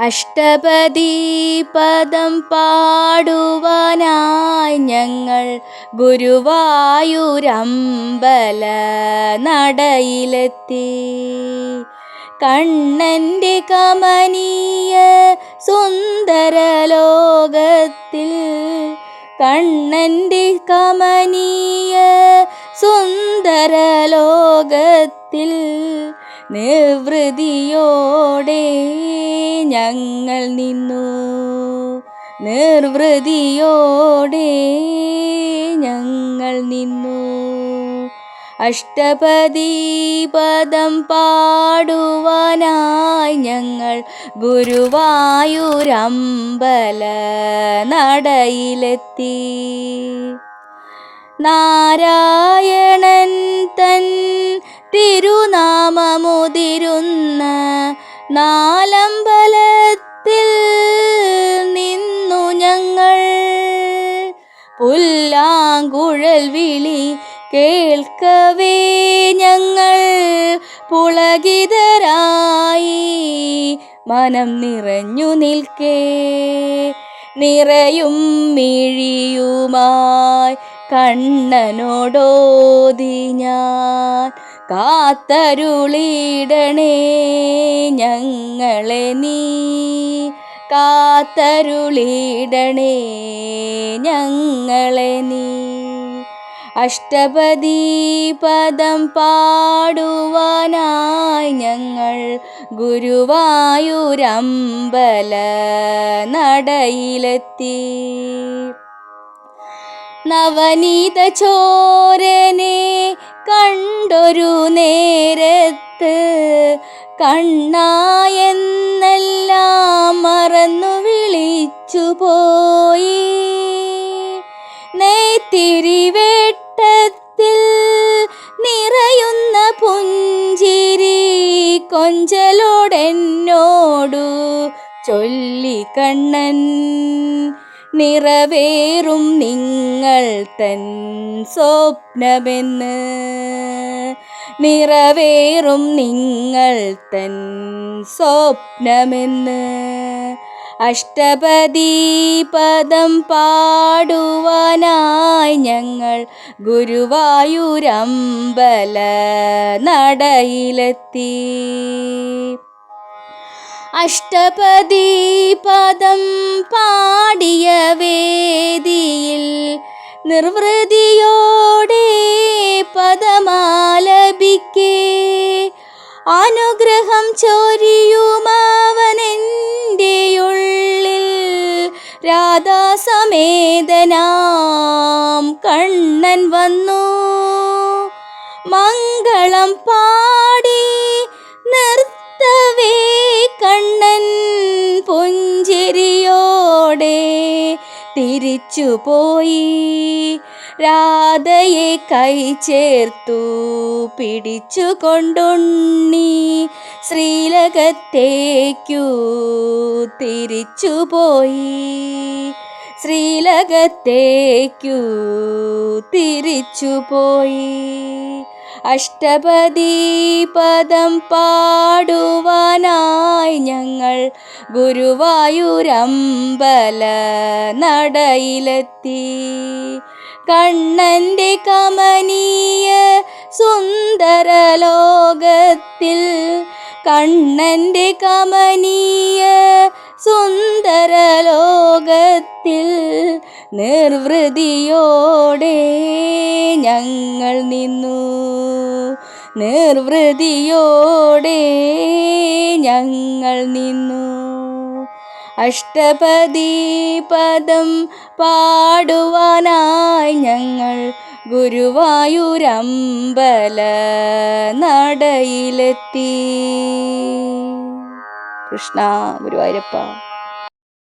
അഷ്ടപതി പദം പാടുവാനായി ഞങ്ങൾ ഗുരുവായൂരമ്പല നടയിലെത്തി. കണ്ണന്റെ കമനീയ സുന്ദര ലോകത്തിൽ കണ്ണന്റെ കമനീയ സുന്ദര ലോകത്തിൽ നിർവൃതിയോടെ ഞങ്ങൾ നിന്നു. നിർവൃതിയോടെ ഞങ്ങൾ നിന്നു. അഷ്ടപതി പദം പാടുവാനായി ഞങ്ങൾ ഗുരുവായൂരമ്പല നടയിലെത്തി. നാരായണൻ തൻ തിരുനാമമുതിരുന്ന നാലമ്പലത്തിൽ നിന്നു ഞങ്ങൾ. പുല്ലാങ്കുഴൽ വിളി കേൾക്കവേ ഞങ്ങൾ. പുളകിതരായി മനം നിറഞ്ഞു നിൽക്കേ. നിറയും മിഴിയുമായി കണ്ണനോടോതി ഞാൻ കാത്തരുളിടണേ ഞങ്ങളെ നീ കാത്തരുളിടണേ ഞങ്ങളെ നീ. അഷ്ടപതി പദം പാടുവാനായി ഞങ്ങൾ ഗുരുവായൂരമ്പല നടയിലെത്തി. നവനീത ചോരനെ കണ്ടൊരു നേരത്ത് കണ്ണായെന്നെല്ലാം മറന്നു വിളിച്ചു പോയി. നെയ്ത്തിരി വെട്ടത്തിൽ നിറയുന്ന പുഞ്ചിരി കൊഞ്ചലോടെന്നോടു ചൊല്ലി കണ്ണൻ നിറവേറും നിങ്ങൾ തൻ സ്വപ്നമെന്ന്. നിറവേറും നിങ്ങൾ തൻ സ്വപ്നമെന്ന്. അഷ്ടപതി പദം പാടുവാനായി ഞങ്ങൾ ഗുരുവായൂരമ്പല നടയിലെത്തി. അഷ്ടപതി പദം പാടിയ വേദിയിൽ നിർവൃതിയോടെ പദമാലപിക്കേ. അനുഗ്രഹം ചൊരിയുമവനെന്റെ ഉള്ളിൽ രാധാസമേതനാം കണ്ണൻ വന്നു. മംഗളം പാടി നിർത്തവേ കണ്ണൻ പുഞ്ചിരിയോടെ തിരിച്ചുപോയി. രാധയെ കൈ ചേർത്തു പിടിച്ചു കൊണ്ടുണ്ണി ശ്രീലകത്തേക്കു തിരിച്ചുപോയി. ശ്രീലകത്തേക്കു തിരിച്ചുപോയി. അഷ്ടപതി പദം പാടുവാനായി ഞങ്ങൾ ഗുരുവായൂരമ്പല നടയിലെത്തി. കണ്ണന്റെ കമനീയ സുന്ദര ലോകത്തിൽ കണ്ണന്റെ കമനീയ സുന്ദര ലോകത്തിൽ നിർവൃതിയോടെ ഞങ്ങൾ നിർവൃതിയോടെ ഞങ്ങൾ നിന്നു. അഷ്ടപതി പദം പാടുവാനായി ഞങ്ങൾ ഗുരുവായൂരമ്പല നടയിലെത്തി. കൃഷ്ണ ഗുരുവായൂരപ്പ.